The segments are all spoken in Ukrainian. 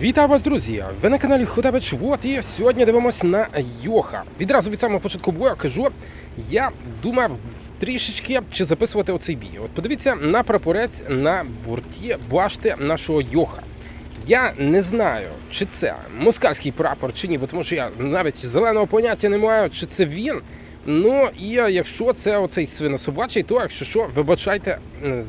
Вітаю вас, друзі! Ви на каналі Ходабич Вот і сьогодні дивимось на Йоха. Відразу від самого початку бою кажу, я думав трішечки чи записувати оцей бій. От подивіться на прапорець на борті башти нашого Йоха. Я не знаю, чи це москальський прапор чи ні, бо тому що я навіть зеленого поняття не маю, чи це він. Ну і якщо це оцей свинособачий, то якщо що, вибачайте,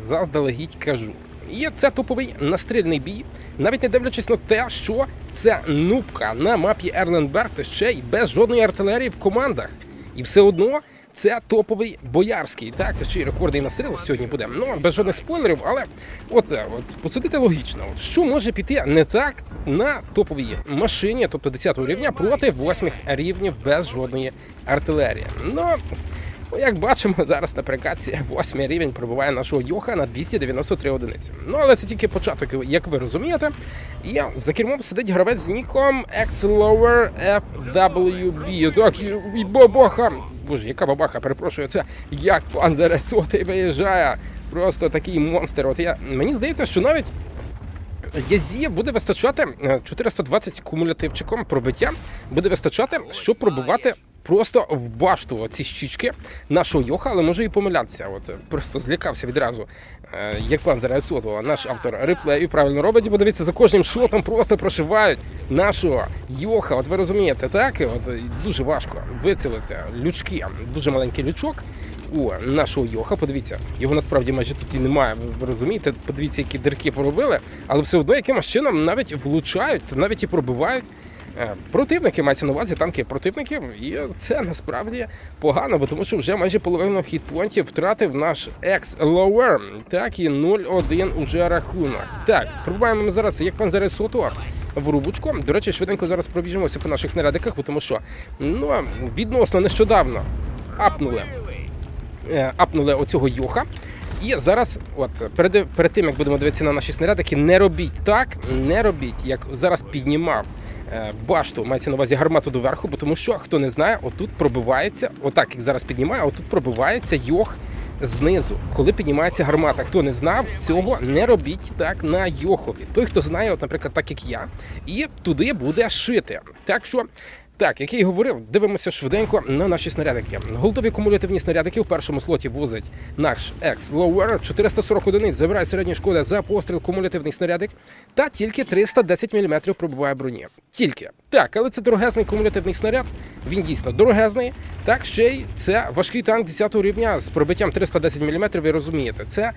заздалегідь кажу. І це топовий настрільний бій, навіть не дивлячись на те, що це нубка на мапі Ерленберг, та ще й без жодної артилерії в командах. І все одно це топовий боярський. Так, та ще й рекордний настріл сьогодні буде. Ну без жодних спойлерів, але от, е, от посудити логічно, от, що може піти не так на топовій машині, тобто 10 рівня, проти 8 рівнів без жодної артилерії. Ну. Як бачимо, зараз на прикаці 8 рівень пробиває нашого Йоха на 293 одиниці. Ну, але це тільки початок, як ви розумієте. І за кермом сидить гравець з ніком XLower FWB. Так, і бабаха. Боже, яка бабаха, перепрошую, це як пан Дересотий виїжджає. Просто такий монстр. От я мені здається, що навіть Язі буде вистачати е, 420 кумулятивчиком пробиття, буде вистачати, щоб пробивати просто в башту ці щічки нашого Йоха, але може і помилятися. От просто злякався відразу. Е, Як пан Дересотова, наш автор реплею правильно робить, бо дивіться, за кожним шотом просто прошивають нашого Йоха. От ви розумієте, так? От дуже важко вицілити лючки, дуже маленький лючок у нашого Йоха. Подивіться, його насправді майже тут і немає. Ви розумієте? Подивіться, які дирки поробили, але все одно якимось чином навіть влучають, навіть і пробивають. Е, Противники мається на увазі танки противників, і це насправді погано, бо тому що вже майже половину хітпонтів втратив наш екс-лоуер. Так і 0-1 уже рахунок. Так, пробуваємо ми зараз, як пан зараз Сотор. В рубочку. До речі, швиденько зараз пробіжимося по наших снарядиках, тому що ну, відносно нещодавно апнули е, апнули оцього йоха. І зараз, от перед, перед тим як будемо дивитися на наші снарядики, не робіть так, не робіть, як зараз піднімав башту, мається на увазі гармату доверху, тому що хто не знає, отут пробивається, отак як зараз піднімає, отут пробивається йох знизу, коли піднімається гармата. Хто не знав, цього не робіть так на йохові. Той, хто знає, от, наприклад, так як я, і туди буде шити. Так що. Так, як я і говорив, дивимося швиденько на наші снарядики. Голдові кумулятивні снарядики в першому слоті возить наш X-Lower 440 одиниць, забирає середню шкоди за постріл кумулятивний снарядик, та тільки 310 мм пробиває броні. Тільки. Так, але це дорогезний кумулятивний снаряд, він дійсно дорогезний. Так, ще й це важкий танк 10 рівня з пробиттям 310 мм, ви розумієте, це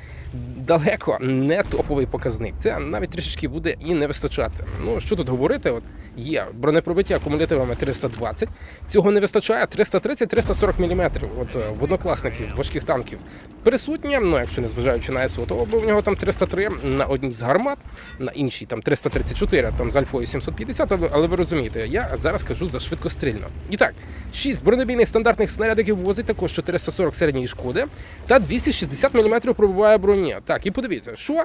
далеко не топовий показник. Це навіть трішечки буде і не вистачати. Ну, що тут говорити, от є бронепробиття кумулятивами 320, цього не вистачає 330-340 мм. От е, в однокласників важких танків присутні, ну якщо не зважаючи на СО, то бо в нього там 303 на одній з гармат, на іншій там 334, там з альфою 750, але, ви розумієте, я зараз кажу за швидкострільно. І так, 6 бронебійних стандартних снарядиків возить також 440 середньої шкоди та 260 мм пробиває броні. Так, і подивіться, що?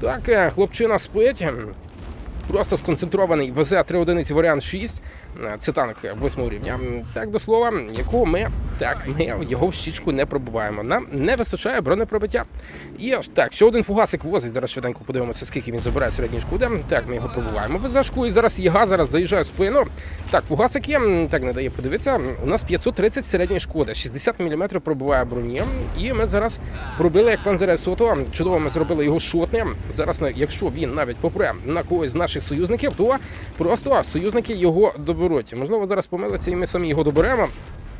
Так, хлопчина спить. Просто сконцентрований везе 3 одиниці варіант 6. Е, Це танк 8 рівня. Так, до слова, якого ми так ми його в щічку не пробуваємо. Нам не вистачає бронепробиття. І аж так, ще один фугасик возить. Зараз швиденько подивимося, скільки він забирає середньої шкоди. Так, ми його пробуваємо. Везешку і зараз єга зараз заїжджає в спину. Так, фугасик є, так не дає подивитися. У нас 530 середньої шкоди, 60 мм пробиває броні. І ми зараз пробили як пан Сото. Чудово, ми зробили його шотним. Зараз, якщо він навіть попре на когось з наших союзників, то просто союзники його доберуть. Можливо, зараз помилиться, і ми самі його доберемо.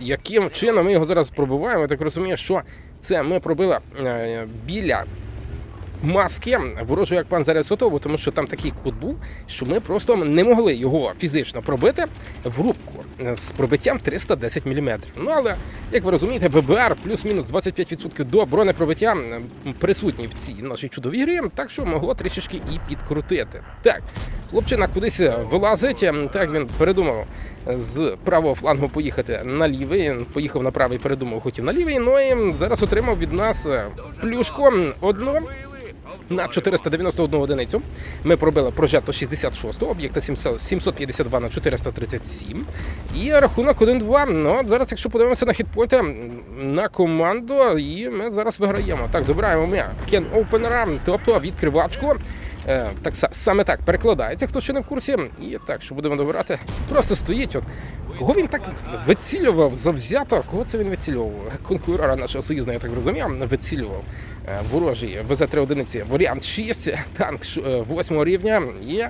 Яким чином ми його зараз пробиваємо? Я так розумію, що це ми пробили е, біля маски ворожого як пан Зарясотову, тому що там такий кут був, що ми просто не могли його фізично пробити в рубку з пробиттям 310 мм. Ну але як ви розумієте, ББР плюс-мінус 25% до бронепробиття присутні в цій нашій чудовій грі, так що могло трішечки і підкрутити. Так, хлопчина кудись вилазить. Так він передумав з правого флангу поїхати на лівий. Поїхав на правий, передумав, хотів на лівий. Ну і зараз отримав від нас плюшку одну на 491 одиницю. Ми пробили прожето 66 об'єкта 700 752 на 437. І рахунок 1-2. Ну, зараз, якщо подивимося на хітпойнти на команду, і ми зараз виграємо. Так, добираємо ми кен опенера, тобто відкривачку. Е, так са- саме так перекладається, хто ще не в курсі. І так, що будемо добирати. Просто стоїть. От кого він так вицілював завзято? Кого це він вицілював? Конкурора нашого союзного, я так розумію, вицілював. ворожі Ворожий ВЗ-3 одиниці. Варіант 6, танк 8 рівня і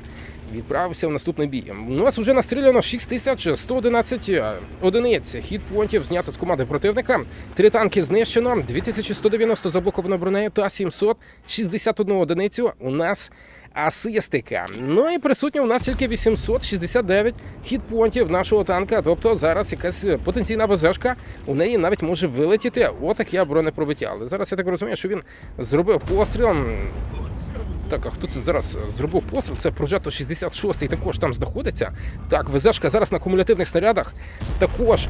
відправився в наступний бій. У нас вже настріляно 6111 е, одиниць. Хіт-понтів знято з команди противника. Три танки знищено, 2190 заблоковано бронею та 761 одиницю у нас асистика. Ну і присутньо у нас тільки 869 хіт-понтів нашого танка. Тобто зараз якась потенційна ВЗшка у неї навіть може вилетіти. Отаке бронепробиття. Але зараз я так розумію, що він зробив постріл. Так, а хто це зараз зробив постріл? Це прожето 66-й також там знаходиться. Так, ВЗшка зараз на кумулятивних снарядах також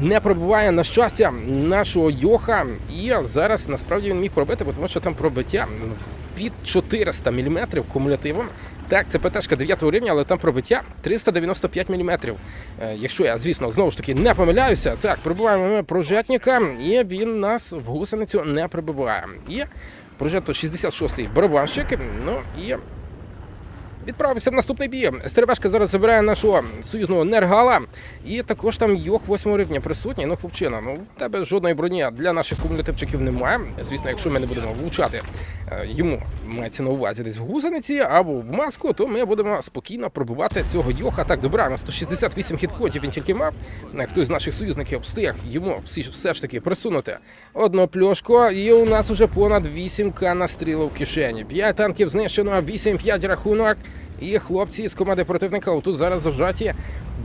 не пробиває на щастя нашого Йоха. І зараз насправді він міг пробити, бо тому що там пробиття під 400 мм кумулятивом. Так, це ПТшка 9 рівня, але там пробиття 395 мм. Е, Якщо я, звісно, знову ж таки не помиляюся, так, пробиваємо ми прожетника, і він нас в гусеницю не прибиває. І прожето 66-й барабанщик. Ну і відправився в наступний бій. Стеребешка зараз забирає нашого союзного нергала. І також там йох 8 рівня присутній. Ну, хлопчина, ну в тебе жодної броні для наших кумулятивчиків немає. Звісно, якщо ми не будемо влучати е, йому, мається на увазі десь в гусениці або в маску, то ми будемо спокійно пробивати цього йоха. Так, добираємо 168 хіткотів він тільки мав. Е, Хтось з наших союзників встиг йому всі, все ж таки присунути одну пльошку. І у нас уже понад 8к настрілу в кишені. 5 танків знищено, 8-5 рахунок. І хлопці з команди противника тут зараз зажаті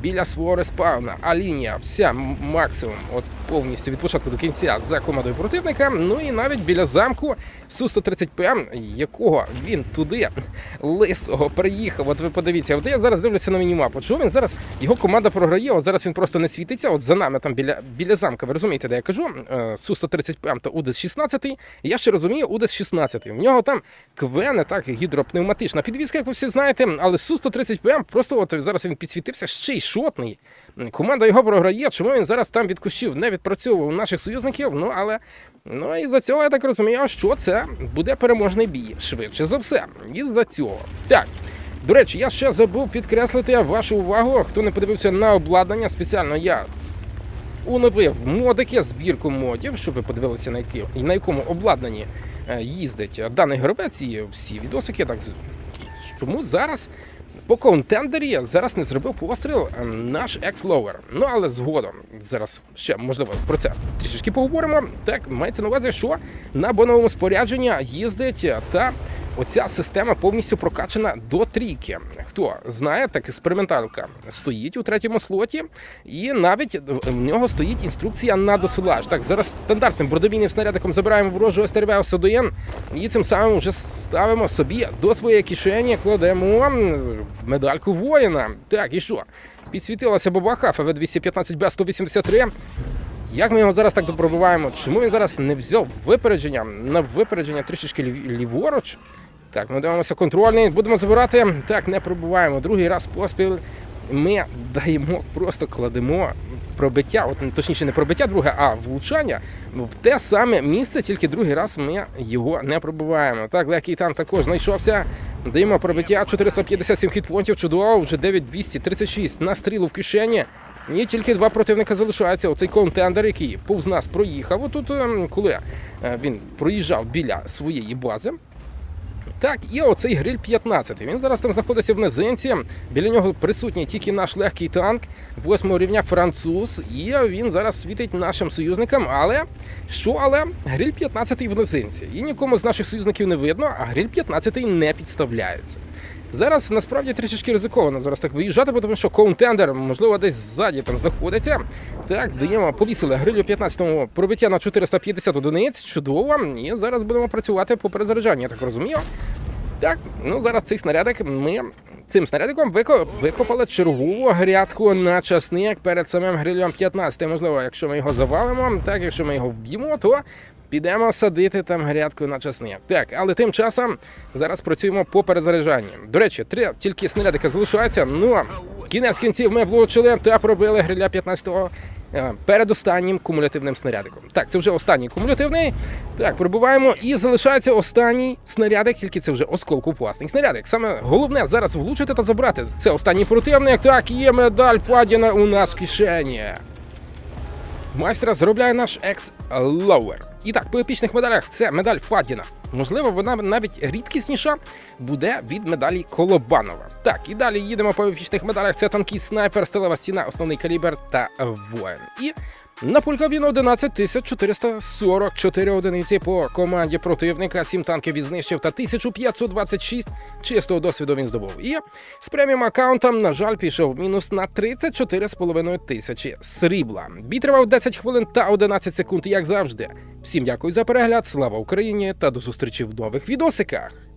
біля свого респауна. А лінія вся максимум, от повністю від початку до кінця за командою противника. Ну і навіть біля замку Су-135, якого він туди лисого приїхав. От ви подивіться, от я зараз дивлюся на мінімапу. Чого він зараз його команда програє? От зараз він просто не світиться. От за нами там біля біля замка. Ви розумієте, де я кажу? Е, Су-135 та УДС-16. Я ще розумію, УДС-16. В нього там квене, так, гідропневматична підвізка, як ви всі знаєте, але Су-135 просто от зараз він підсвітився ще й шотний. Команда його програє. Чому він зараз там від кущів не відпрацьовував наших союзників? Ну але ну і за цього я так розумію, що це буде переможний бій швидше за все. І за цього. Так. До речі, я ще забув підкреслити вашу увагу. Хто не подивився на обладнання, спеціально я уновив модики, збірку модів, щоб ви подивилися на які на якому обладнанні е, їздить даний гравець і всі відосики. Так чому зараз по контендері зараз не зробив постріл е, наш екс-ловер. Ну але згодом зараз ще можливо про це трішечки поговоримо. Так мається на увазі, що на боновому спорядженні їздить е, та. Оця система повністю прокачана до трійки. Хто знає, так експерименталка стоїть у третьому слоті, і навіть в нього стоїть інструкція на досилаж. Так, зараз стандартним бродовійним снарядиком забираємо ворожу СТРВ ОСДН і цим самим вже ставимо собі до своєї кишені, кладемо медальку воїна. Так, і що? Підсвітилася бабаха ФВ 215 Б 183. Як ми його зараз так допробиваємо? Чому він зараз не взяв випередження? На випередження трішечки лів- ліворуч. Так, ми дивимося контрольний, будемо забирати. Так, не пробуваємо. Другий раз поспіль. Ми даємо, просто кладемо пробиття, от точніше не пробиття друге, а влучання в те саме місце, тільки другий раз ми його не пробиваємо. Так, легкий танк також знайшовся. Даємо пробиття 457 хітпонтів, чудово, вже 9236 на стрілу в кишені. І тільки два противника залишаються. Оцей контендер, який повз нас проїхав. Отут, ем, коли е, він проїжджав біля своєї бази. Так, і оцей гриль 15. Він зараз там знаходиться в низинці. Біля нього присутній тільки наш легкий танк, восьмого рівня француз. І він зараз світить нашим союзникам. Але що, але гриль 15 в низинці. І нікому з наших союзників не видно, а гриль 15 не підставляється. Зараз насправді трішечки ризиковано зараз так виїжджати, бо тому що контендер, можливо, десь ззаді там знаходиться. Так, даємо, повісили грилю 15-му пробиття на 450 одиниць. Чудово. І зараз будемо працювати по перезаряджанню, я так розумію. Так, ну зараз цей снарядик ми цим снарядиком вико- викопали чергову грядку на часник перед самим грилем 15. Можливо, якщо ми його завалимо, так якщо ми його вб'ємо, то підемо садити там грядку на часник. Так, але тим часом зараз працюємо по перезаряджанню. До речі, три тільки снарядика залишаються. Ну кінець кінців ми влучили та пробили гриля 15-го. е, передостаннім кумулятивним снарядиком. Так, це вже останній кумулятивний. Так, прибуваємо і залишається останній снарядик, тільки це вже осколковласний снарядик. Саме головне зараз влучити та забрати. Це останній противник. Так, є медаль Фадіна у нас в кишені. Майстра заробляє наш екс-лоуер. І так, по епічних медалях це медаль Фадіна. Можливо, вона навіть рідкісніша буде від медалі Колобанова. Так, і далі їдемо по епічних медалях. Це танкіст снайпер, стелева стіна, основний калібр та воїн. І на пулька він 11444 одиниці по команді противника, 7 танків він знищив та 1526 чистого досвіду він здобув. І з преміум аккаунтом, на жаль, пішов мінус на 34,5 тисячі срібла. Бій тривав 10 хвилин та 11 секунд, як завжди. Всім дякую за перегляд, слава Україні та до зустрічі в нових відосиках.